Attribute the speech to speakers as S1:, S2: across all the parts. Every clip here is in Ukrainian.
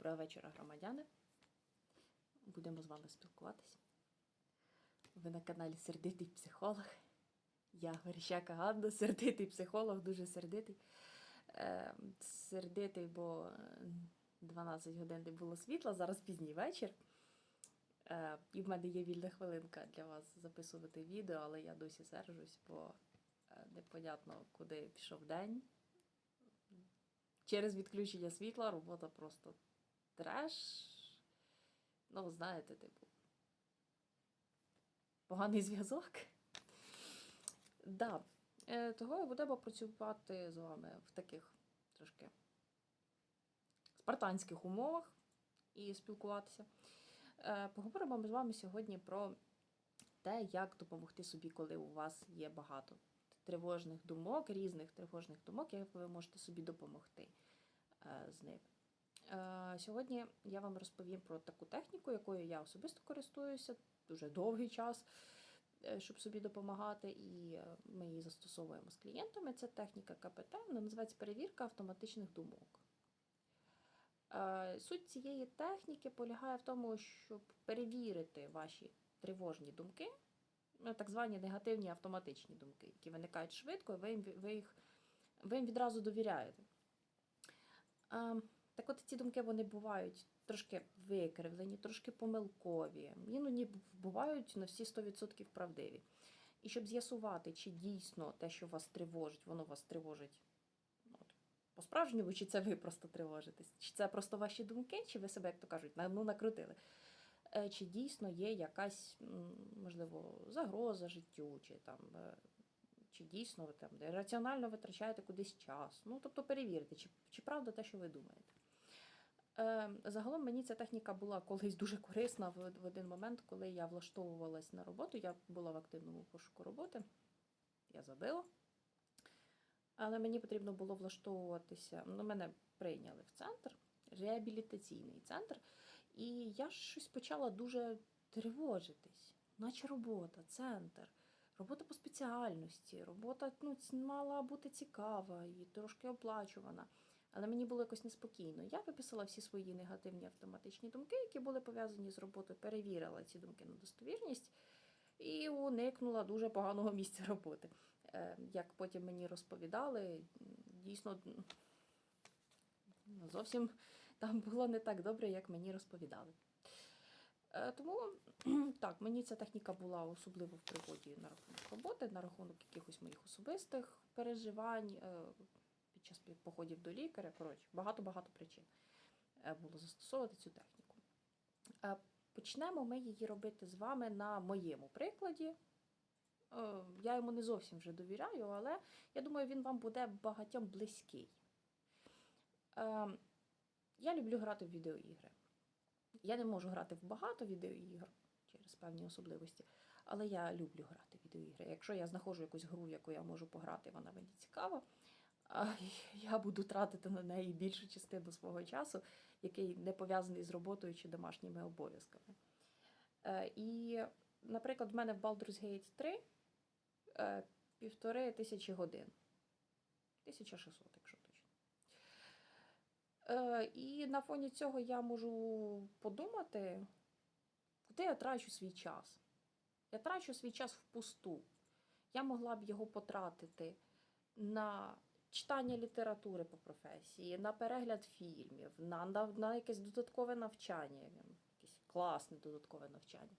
S1: Доброго вечора, громадяни. Будемо з вами спілкуватись. Ви на каналі Сердитий психолог. Я Верещака Ганна, сердитий психолог, дуже сердитий. Е, сердитий, бо е, 12 годин не було світла, зараз пізній вечір. Е, і в мене є вільна хвилинка для вас записувати відео, але я досі сержусь, бо е, непонятно, куди пішов день. Через відключення світла робота просто треш. Ну, знаєте, типу. Поганий зв'язок. Да. Е, того будемо працювати з вами в таких трошки спартанських умовах і спілкуватися. Е, поговоримо з вами сьогодні про те, як допомогти собі, коли у вас є багато тривожних думок, різних тривожних думок, як ви можете собі допомогти е, з ними. Е, Сьогодні я вам розповім про таку техніку, якою я особисто користуюся дуже довгий час, е, щоб собі допомагати, і е, ми її застосовуємо з клієнтами. Це техніка КПТ, вона називається перевірка автоматичних думок. Суть цієї техніки полягає в тому, щоб перевірити ваші тривожні думки, так звані негативні автоматичні думки, які виникають швидко, і ви їм, ви їх, ви їм відразу довіряєте. Так от ці думки вони бувають трошки викривлені, трошки помилкові, іноді бувають на всі 100% правдиві. І щоб з'ясувати, чи дійсно те, що вас тривожить, воно вас тривожить ну, по-справжньому, чи це ви просто тривожитесь, чи це просто ваші думки, чи ви себе, як то кажуть, ну, накрутили. Е, Чи дійсно є якась, можливо, загроза життю, чи там. е, Чи дійсно ви там раціонально витрачаєте кудись час. Ну, тобто перевірте, чи, чи правда те, що ви думаєте. Е, загалом мені ця техніка була колись дуже корисна в, один момент, коли я влаштовувалась на роботу. Я була в активному пошуку роботи. Я забила. Але мені потрібно було влаштовуватися. Ну, мене прийняли в центр, реабілітаційний центр. І я щось почала дуже тривожитись. Наче робота, центр, робота по спеціальності, робота ну, мала бути цікава і трошки оплачувана. Але мені було якось неспокійно. Я виписала всі свої негативні автоматичні думки, які були пов'язані з роботою, перевірила ці думки на достовірність і уникнула дуже поганого місця роботи. Е, Як потім мені розповідали, дійсно зовсім там було не так добре, як мені розповідали. Е, Тому так, мені ця техніка була особливо в пригоді на рахунок роботи, на рахунок якихось моїх особистих переживань е, під час походів до лікаря. Коротше, багато-багато причин е, було застосовувати цю техніку. Е, Почнемо ми її робити з вами на моєму прикладі. Е, Я йому не зовсім вже довіряю, але я думаю, він вам буде багатьом близький. Я люблю грати в відеоігри. Я не можу грати в багато відеоігр через певні особливості, але я люблю грати в відеоігри. Якщо я знаходжу якусь гру, яку я можу пограти, вона мені цікава, я буду тратити на неї більшу частину свого часу, який не пов'язаний з роботою чи домашніми обов'язками. Е, І, наприклад, в мене в Baldur's Gate 3 е, півтори тисячі годин. 1600, якщо точно. Е, І на фоні цього я можу подумати, куди я трачу свій час. Я трачу свій час впусту. Я могла б його потратити на читання літератури по професії, на перегляд фільмів, на, на, на якесь додаткове навчання, якесь класне додаткове навчання.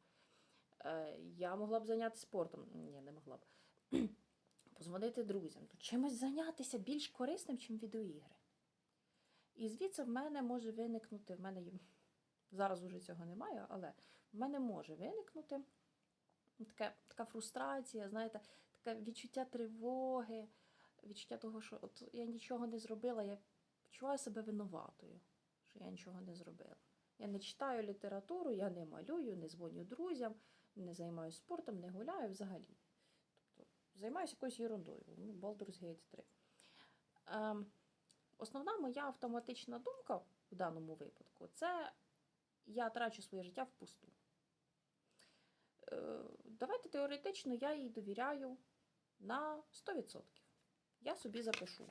S1: Е, Я могла б зайнятися спортом. Ні, не могла б. Позвонити друзям. Тут чимось зайнятися більш корисним, ніж відеоігри. І звідси в мене може виникнути, в мене зараз уже цього немає, але в мене може виникнути така, така фрустрація, знаєте, таке відчуття тривоги, відчуття того, що от я нічого не зробила, я почуваю себе винуватою, що я нічого не зробила. Я не читаю літературу, я не малюю, не дзвоню друзям, не займаюся спортом, не гуляю взагалі. Тобто займаюся якоюсь ерундою. Ну, Baldur's Gate 3. Ем, Основна моя автоматична думка в даному випадку це я трачу своє життя впусту. Е, Давайте теоретично я їй довіряю на 100%. Я собі запишу.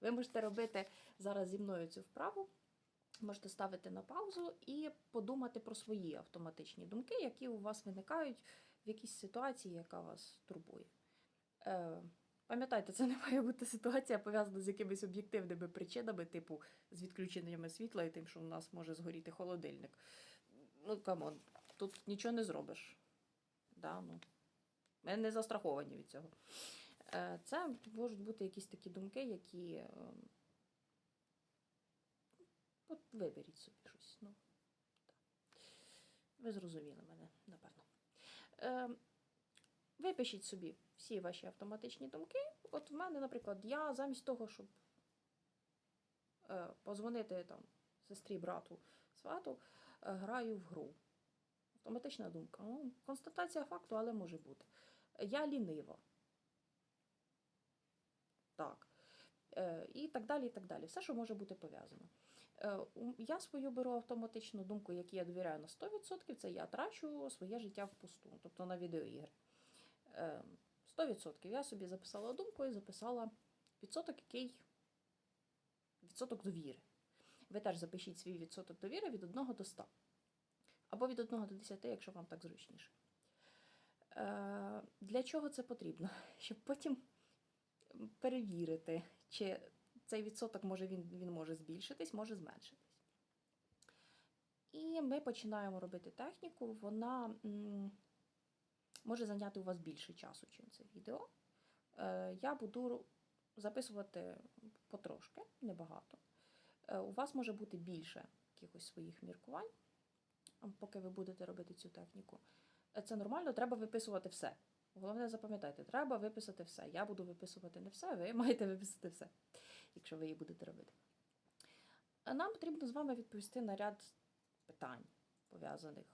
S1: Ви можете робити зараз зі мною цю вправу. можете ставити на паузу і подумати про свої автоматичні думки, які у вас виникають в якійсь ситуації, яка вас турбує. Е, Пам'ятайте, це не має бути ситуація пов'язана з якимись об'єктивними причинами, типу з відключеннями світла і тим, що у нас може згоріти холодильник. Ну, камон, тут нічого не зробиш. Да, ну. Ми не застраховані від цього. Е, Це можуть бути якісь такі думки, які. е, От виберіть собі щось. Ну, так. Ви зрозуміли мене, напевно. Е, Випишіть собі всі ваші автоматичні думки. От в мене, наприклад, я замість того, щоб е, позвонити там сестрі, брату, свату, е, граю в гру. Автоматична думка. Ну, констатація факту, але може бути. Я лінива. Так. Е, і так далі, і так далі. Все, що може бути пов'язано. Е, Я свою беру автоматичну думку, якій я довіряю на 100%, це я трачу своє життя впусту, тобто на відеоігри. Е, 100%. Я собі записала думку і записала відсоток, який відсоток довіри. Ви теж запишіть свій відсоток довіри від 1 до 100. Або від 1 до 10, якщо вам так зручніше. Е, Для чого це потрібно? Щоб потім перевірити, чи цей відсоток може він, він може збільшитись, може зменшитись. І ми починаємо робити техніку. Вона може зайняти у вас більше часу, ніж це відео. Е, я буду записувати потрошки, небагато. Е, у вас може бути більше якихось своїх міркувань, поки ви будете робити цю техніку. Е, Це нормально, треба виписувати все. Головне, запам'ятайте, треба виписати все. Я буду виписувати не все, ви маєте виписати все, якщо ви її будете робити. Нам потрібно з вами відповісти на ряд питань, пов'язаних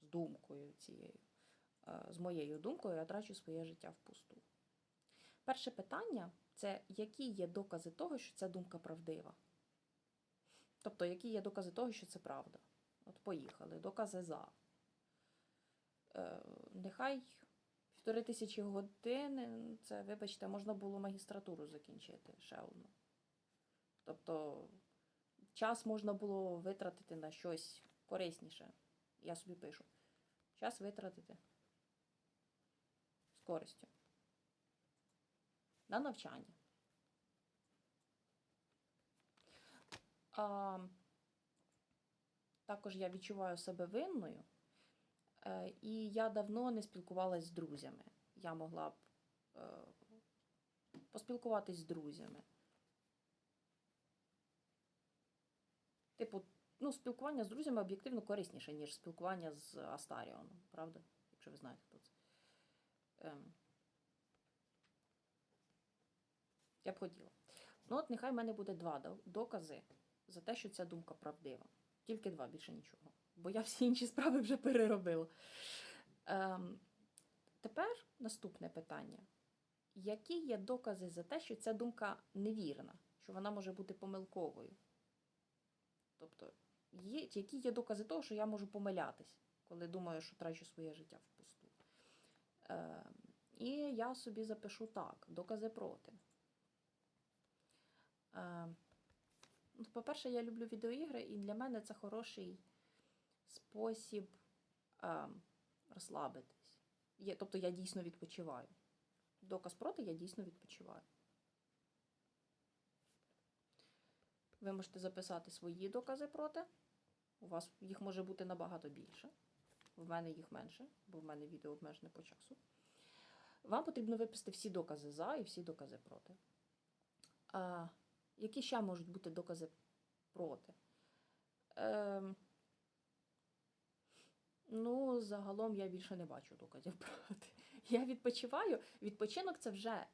S1: з думкою цією. Е, З моєю думкою я трачу своє життя впусту. Перше питання це які є докази того, що ця думка правдива. Тобто, які є докази того, що це правда. От поїхали, докази за. Е, нехай півтори тисячі годин, це, вибачте, можна було магістратуру закінчити ще одну. Тобто час можна було витратити на щось корисніше. Я собі пишу. Час витратити з користю. На навчання. А, також я відчуваю себе винною. Е, І я давно не спілкувалась з друзями. Я могла б е, поспілкуватись з друзями. Типу, ну, спілкування з друзями об'єктивно корисніше, ніж спілкування з Астаріоном, правда? Якщо ви знаєте, хто це. Ем. Я б хотіла. Ну, от нехай в мене буде два докази за те, що ця думка правдива. Тільки два, більше нічого. Бо я всі інші справи вже переробила. Ем, тепер наступне питання. Які є докази за те, що ця думка невірна, що вона може бути помилковою? Тобто, є, які є докази того, що я можу помилятись, коли думаю, що трачу своє життя впусту? Ем, і я собі запишу так: докази проти. Ну, по-перше, я люблю відеоігри, і для мене це хороший спосіб ем, розслабитись. Є, тобто я дійсно відпочиваю. Доказ проти, я дійсно відпочиваю. Ви можете записати свої докази проти. У вас їх може бути набагато більше. В мене їх менше, бо в мене відео обмежене по часу. Вам потрібно виписати всі докази за і всі докази проти. А, які ще можуть бути докази проти? Ем, ну, загалом я більше не бачу доказів проти. Я відпочиваю. Відпочинок це вже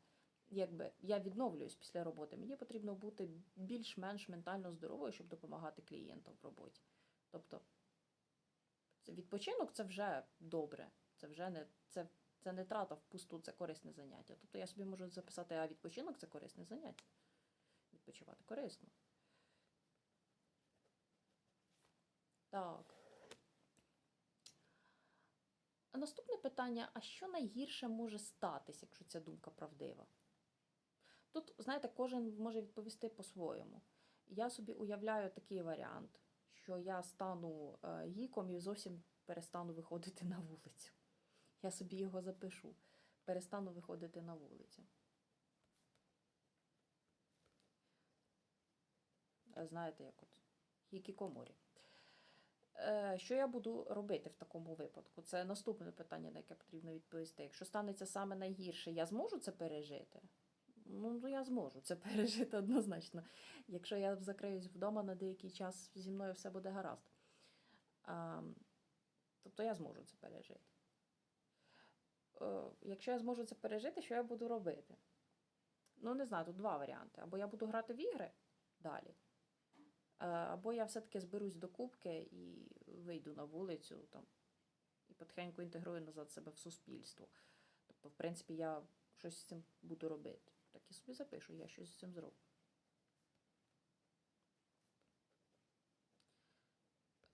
S1: якби я відновлююсь після роботи. Мені потрібно бути більш-менш ментально здоровою, щоб допомагати клієнтам в роботі. Тобто, відпочинок це вже добре. Це вже не це, це не трата впусту, це корисне заняття. Тобто я собі можу записати, а відпочинок це корисне заняття. Відпочивати корисно. Так. А наступне питання: а що найгірше може статись, якщо ця думка правдива? Тут, знаєте, кожен може відповісти по-своєму. Я собі уявляю такий варіант, що я стану е, гіком і зовсім перестану виходити на вулицю. Я собі його запишу. Перестану виходити на вулицю. Е, Знаєте, як от гікікоморі. Е, Що я буду робити в такому випадку? Це наступне питання, на яке потрібно відповісти. Якщо станеться саме найгірше, я зможу це пережити? Ну, ну, я зможу це пережити однозначно. Якщо я закриюсь вдома на деякий час, зі мною все буде гаразд. А, тобто я зможу це пережити. Е, якщо я зможу це пережити, що я буду робити? Ну, не знаю, тут два варіанти. Або я буду грати в ігри далі, е, або я все-таки зберусь до кубки і вийду на вулицю там, і потихеньку інтегрую назад себе в суспільство. Тобто, в принципі, я щось з цим буду робити. Так і собі запишу, я щось з цим зроблю.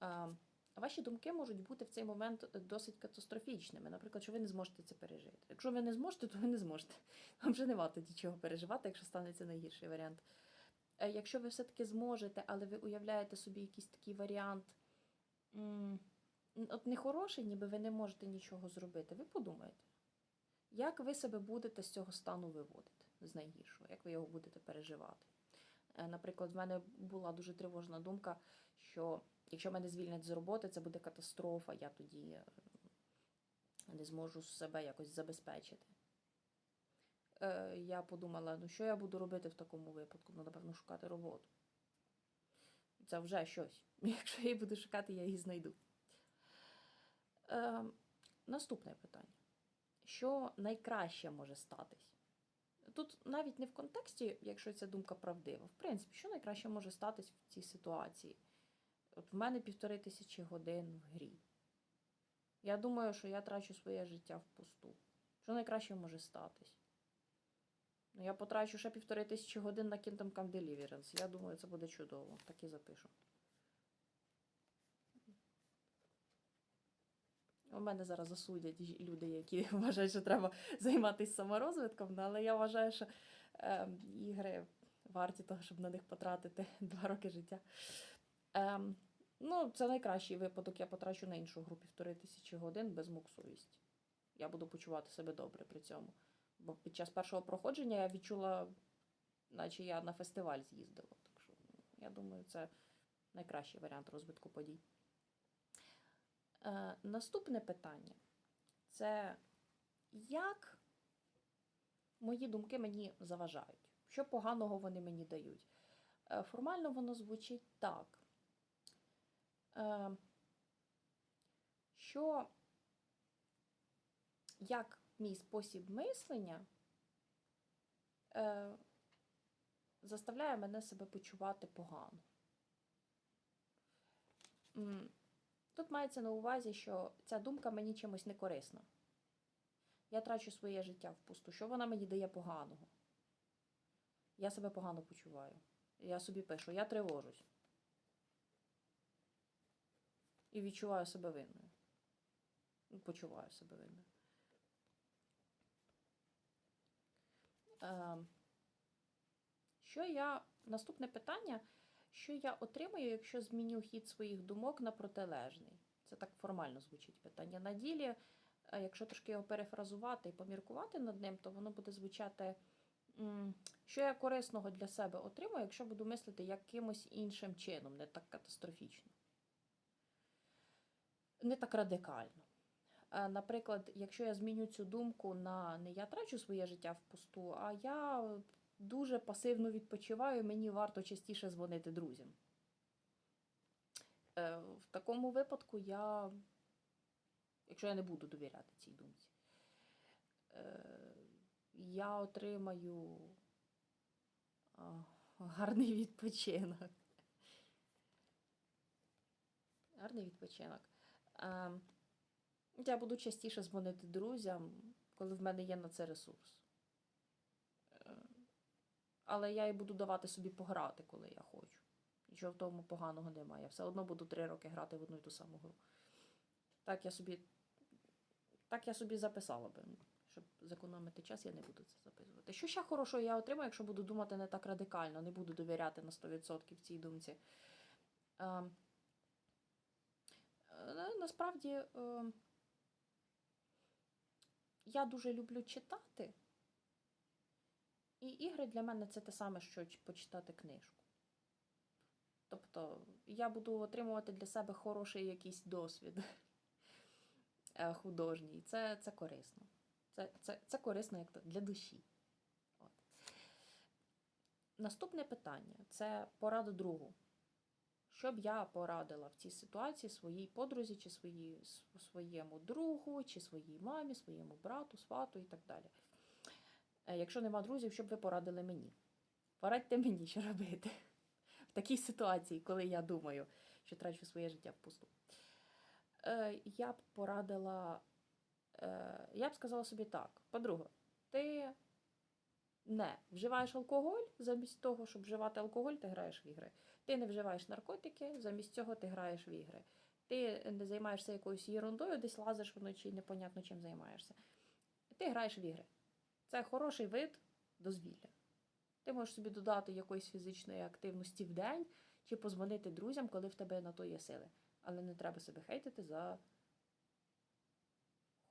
S1: А, Ваші думки можуть бути в цей момент досить катастрофічними. Наприклад, що ви не зможете це пережити. Якщо ви не зможете, то ви не зможете. Вам вже нема тоді чого переживати, якщо станеться найгірший варіант. Е, Якщо ви все-таки зможете, але ви уявляєте собі якийсь такий варіант, от нехороший, ніби ви не можете нічого зробити, ви подумаєте, як ви себе будете з цього стану виводити, з найгіршого, як ви його будете переживати. Е, Наприклад, в мене була дуже тривожна думка, що якщо мене звільнять з роботи, це буде катастрофа, я тоді е, не зможу себе якось забезпечити. Е, Я подумала, ну що я буду робити в такому випадку? Ну, напевно, шукати роботу. Це вже щось. Якщо я її буду шукати, я її знайду. Е, наступне питання. Що найкраще може статись? Тут навіть не в контексті, якщо ця думка правдива. В принципі, що найкраще може статись в цій ситуації? От в мене півтори тисячі годин в грі. Я думаю, що я трачу своє життя впусту. Що найкраще може статись? Ну, я потрачу ще півтори тисячі годин на Kingdom Come Deliverance. Я думаю, це буде чудово. Так і запишу. У мене зараз засудять люди, які вважають, що треба займатися саморозвитком, ну, але я вважаю, що е, ігри варті того, щоб на них потратити два роки життя. Ем, ну, це найкращий випадок. Я потрачу на іншу гру півтори тисячі годин без мук совісті. Я буду почувати себе добре при цьому. Бо під час першого проходження я відчула, наче я на фестиваль з'їздила. Так що, я думаю, це найкращий варіант розвитку подій. Е, наступне питання це як мої думки мені заважають? Що поганого вони мені дають? Е, формально воно звучить так. Е, що як мій спосіб мислення е, заставляє мене себе почувати погано. Тут мається на увазі, що ця думка мені чимось не корисна. Я трачу своє життя впусту. Що вона мені дає поганого? Я себе погано почуваю. Я собі пишу, я тривожусь. І відчуваю себе винною. Почуваю себе винною. Що я. Наступне питання. Що я отримаю, якщо зміню хід своїх думок на протилежний? Це так формально звучить питання. На ділі, е, якщо трошки його перефразувати і поміркувати над ним, то воно буде звучати, що я корисного для себе отримую, якщо буду мислити якимось іншим чином, не так катастрофічно. Не так радикально. Е, Наприклад, якщо я зміню цю думку на не я трачу своє життя впусту, а я дуже пасивно відпочиваю, мені варто частіше дзвонити друзям. Е, В такому випадку я, якщо я не буду довіряти цій думці, е, я отримаю гарний відпочинок. Гарний відпочинок. Я буду частіше дзвонити друзям, коли в мене є на це ресурс. Е, Але я і буду давати собі пограти, коли я хочу. Нічого в тому поганого немає. Я все одно буду три роки грати в одну і ту саму гру. Так я собі, так я собі записала би, щоб зекономити час, я не буду це записувати. Що ще хорошого я отримаю, якщо буду думати не так радикально, не буду довіряти на 100% цій думці. Е, е, насправді, е, я дуже люблю читати. І ігри для мене це те саме, що почитати книжку. Тобто я буду отримувати для себе хороший якийсь досвід е, художній. Це, це корисно. Це, це, це корисно як для душі. От. Наступне питання це порада другу. Що б я порадила в цій ситуації своїй подрузі, чи своїй, своєму другу, чи своїй мамі, своєму брату, свату і так далі. Е, Якщо нема друзів, що б ви порадили мені? Порадьте мені, що робити в такій ситуації, коли я думаю, що трачу своє життя впусту. Е, я б порадила, е, я б сказала собі так. По-друге, ти не вживаєш алкоголь, замість того, щоб вживати алкоголь, ти граєш в ігри. Ти не вживаєш наркотики, замість цього ти граєш в ігри. Ти не займаєшся якоюсь ерундою, десь лазиш вночі, непонятно чим займаєшся. Ти граєш в ігри. Це хороший вид дозвілля. Ти можеш собі додати якоїсь фізичної активності в день чи позвонити друзям, коли в тебе на то є сили. Але не треба себе хейтити за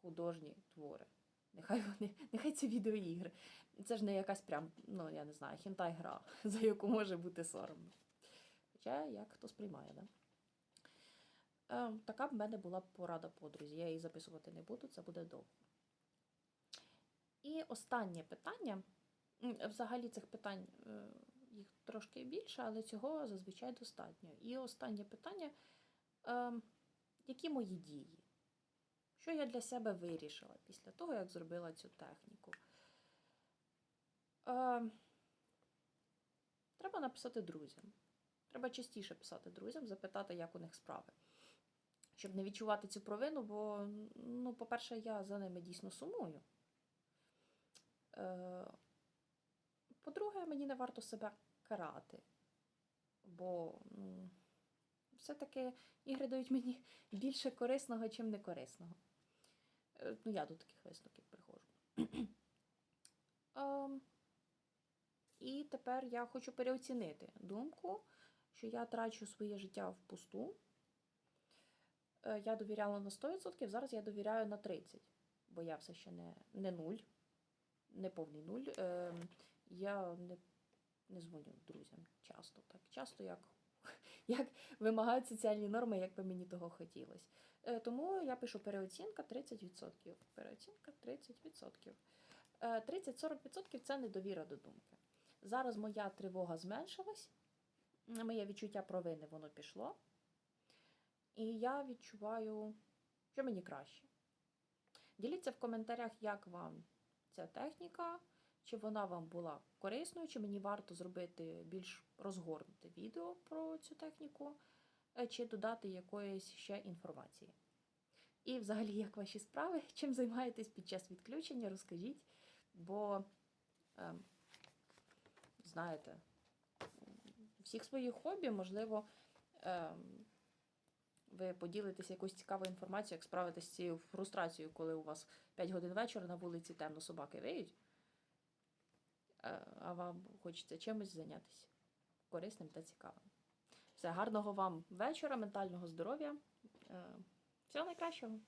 S1: художні твори. Нехай вони, нехай це відеоігри. Це ж не якась прям, ну я не знаю, хінтай-гра, за яку може бути соромно. Хоча як хто сприймає, да? Е, така б мене була порада подрузі. Я її записувати не буду, це буде довго. І останнє питання. Взагалі цих питань е, їх трошки більше, але цього зазвичай достатньо. І останнє питання: е, які мої дії? Що я для себе вирішила після того, як зробила цю техніку? Е, треба написати друзям. Треба частіше писати друзям, запитати, як у них справи. Щоб не відчувати цю провину, бо, ну, по-перше, я за ними дійсно сумую. Е, По-друге, мені не варто себе карати, бо ну, все-таки ігри дають мені більше корисного, чим некорисного. Е, Ну, я до таких висновків приходжу. Ем, І тепер я хочу переоцінити думку, що я трачу своє життя впусту. Е, Я довіряла на 100%, зараз я довіряю на 30%, бо я все ще не, не нуль, не повний нуль. Е, Я не, не дзвоню друзям часто, так часто, як, як вимагають соціальні норми, як би мені того хотілося. Е, Тому я пишу переоцінка 30%. Переоцінка 30%. Е, 30-40% це недовіра до думки. Зараз моя тривога зменшилась, моє відчуття провини воно пішло. І я відчуваю, що мені краще. Діліться в коментарях, як вам ця техніка, чи вона вам була корисною, чи мені варто зробити більш розгорнуте відео про цю техніку, е, чи додати якоїсь ще інформації. І взагалі, як ваші справи, чим займаєтесь під час відключення, розкажіть, бо, е, знаєте, всіх своїх хобі, можливо, е, ви поділитеся якоюсь цікавою інформацією, як справитися з цією фрустрацією, коли у вас 5 годин вечора на вулиці темно собаки виють, а вам хочеться чимось зайнятися корисним та цікавим. Все, гарного вам вечора, ментального здоров'я. Е, Всього найкращого!